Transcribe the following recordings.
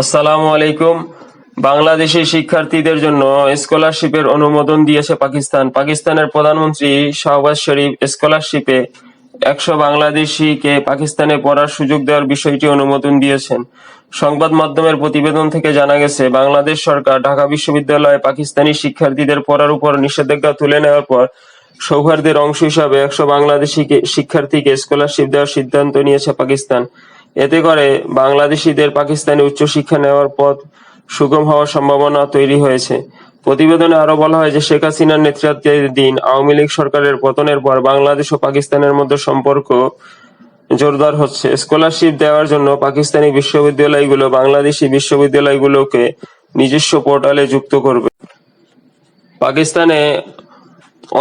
আসসালামু আলাইকুম। বাংলাদেশি শিক্ষার্থীদের জন্য স্কলারশিপের অনুমোদন দিয়েছে পাকিস্তান। পাকিস্তানের প্রধানমন্ত্রী শাহবাজ শরীফ স্কলারশিপে একশো বাংলাদেশিকে পাকিস্তানে পড়ার সুযোগ দেওয়ার বিষয়টি অনুমোদন দিয়েছেন। সংবাদ মাধ্যমের প্রতিবেদন থেকে জানা গেছে, বাংলাদেশ সরকার ঢাকা বিশ্ববিদ্যালয়ে পাকিস্তানি শিক্ষার্থীদের পড়ার উপর নিষেধাজ্ঞা তুলে নেওয়ার পর সৌহার্দ্যের অংশ হিসাবে একশো বাংলাদেশি শিক্ষার্থীকে স্কলারশিপ দেওয়ার সিদ্ধান্ত নিয়েছে পাকিস্তান। এতে করে বাংলাদেশিদের পাকিস্তানে উচ্চশিক্ষা নেওয়ার পথ সুগম হওয়ার সম্ভাবনা তৈরি হয়েছে। প্রতিবেদনে আরও বলা হয় যে, শেখ হাসিনার নেতৃত্বাধীন আওয়ামী লীগ সরকারের পতনের পর বাংলাদেশ ও পাকিস্তানের মধ্যে সম্পর্ক জোরদার হচ্ছে। স্কলারশিপ দেওয়ার জন্য পাকিস্তানি বিশ্ববিদ্যালয়গুলো বাংলাদেশি বিশ্ববিদ্যালয়গুলোকে নিজস্ব পোর্টালে যুক্ত করবে। পাকিস্তানে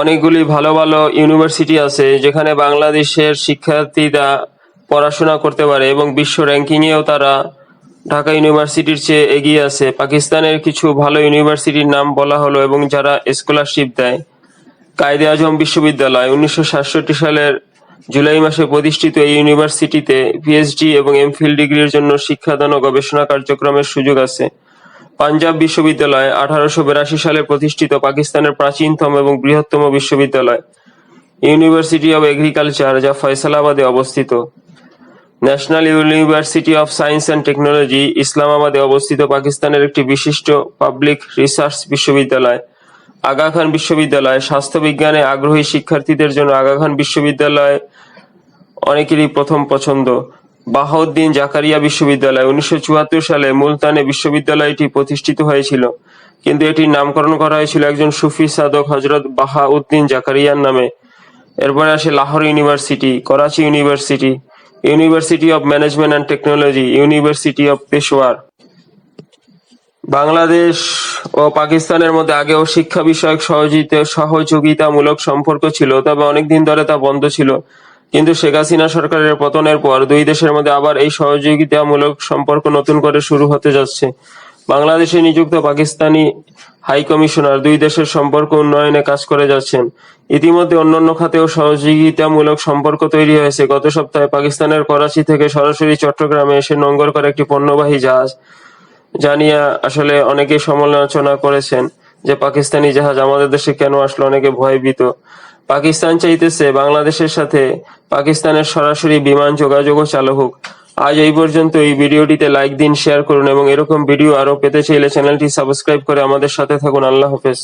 অনেকগুলি ভালো ভালো ইউনিভার্সিটি আছে, যেখানে বাংলাদেশের শিক্ষার্থীরা পড়াশোনা করতে পারে এবং বিশ্ব র্যাঙ্কিংয়েও তারা ঢাকা ইউনিভার্সিটির চেয়ে এগিয়ে আছে। পাকিস্তানের কিছু ভালো ইউনিভার্সিটির নাম বলা হলো এবং যারা স্কলারশিপ দেয়, কায়দে আজম বিশ্ববিদ্যালয়, উনিশশো সাতষট্টি সালের জুলাই মাসে প্রতিষ্ঠিত এই ইউনিভার্সিটিতে পিএইচডি এবং এমফিল ডিগ্রির জন্য শিক্ষাদান ও গবেষণা কার্যক্রমের সুযোগ আছে। পাঞ্জাব বিশ্ববিদ্যালয়, আঠারোশো বিরাশি সালে প্রতিষ্ঠিত পাকিস্তানের প্রাচীনতম এবং বৃহত্তম বিশ্ববিদ্যালয়, ইউনিভার্সিটি অব এগ্রিকালচার, যা ফয়সালাবাদে অবস্থিত। National university of science and technology ইসলামাবাদে অবস্থিত পাকিস্তানের একটি বিশিষ্ট পাবলিক রিসার্চ বিশ্ববিদ্যালয়। আগা খান বিশ্ববিদ্যালয় স্বাস্থ্যবিজ্ঞানে আগ্রহী শিক্ষার্থীদের জন্য আগা খান বিশ্ববিদ্যালয় অনেকেরই প্রথম পছন্দ। বাহাউদ্দিন জাকারিয়া বিশ্ববিদ্যালয়, উনিশশো চুয়াত্তর সালে মুলতানে বিশ্ববিদ্যালয়টি প্রতিষ্ঠিত হয়েছিল। কিন্তু এটির নামকরণ করা হয়েছিল একজন সুফি সাধক হজরত বাহাউদ্দিন জাকারিয়ার নামে। এরপরে আসে Lahore university, Karachi university. University of management and technology university of Peshawar Bangladesh ও পাকিস্তানের মধ্যে আগেও শিক্ষা বিষয়ক সহযোগিতা সহযোগিতামূলক সম্পর্ক ছিল, তবে অনেকদিন ধরে তা বন্ধ ছিল। কিন্তু শেখ হাসিনা সরকারের পতনের পর দুই দেশের মধ্যে আবার এই সহযোগিতামূলক সম্পর্ক নতুন করে শুরু হতে যাচ্ছে। বাংলাদেশে নিযুক্ত পাকিস্তানি হাই কমিশনার, দুই দেশের সম্পর্ক উন্নয়নে কাজ করে যাচ্ছেন। ইতিমধ্যে অন্যান্য খাতেও সহযোগিতামূলক সম্পর্ক তৈরি হয়েছে। গত সপ্তাহে পাকিস্তানের করাচি থেকে সরাসরি চট্টগ্রামে এসে নোঙ্গর করা একটি পণ্যবাহী জাহাজ জানিয়ে আসলে অনেকে সমালোচনা করেছেন যে পাকিস্তানি জাহাজ আমাদের দেশে কেন আসলো, অনেকে ভয়ভীত। পাকিস্তান চাইতেছে বাংলাদেশের সাথে পাকিস্তানের সরাসরি বিমান যোগাযোগও চালু হোক। আজ এই পর্যন্ত এই ভিডিওটিতে লাইক দিন শেয়ার করুন এবং এরকম ভিডিও আরও পেতে চাইলে চ্যানেলটি সাবস্ক্রাইব করে আমাদের সাথে থাকুন। আল্লাহ হাফেজ।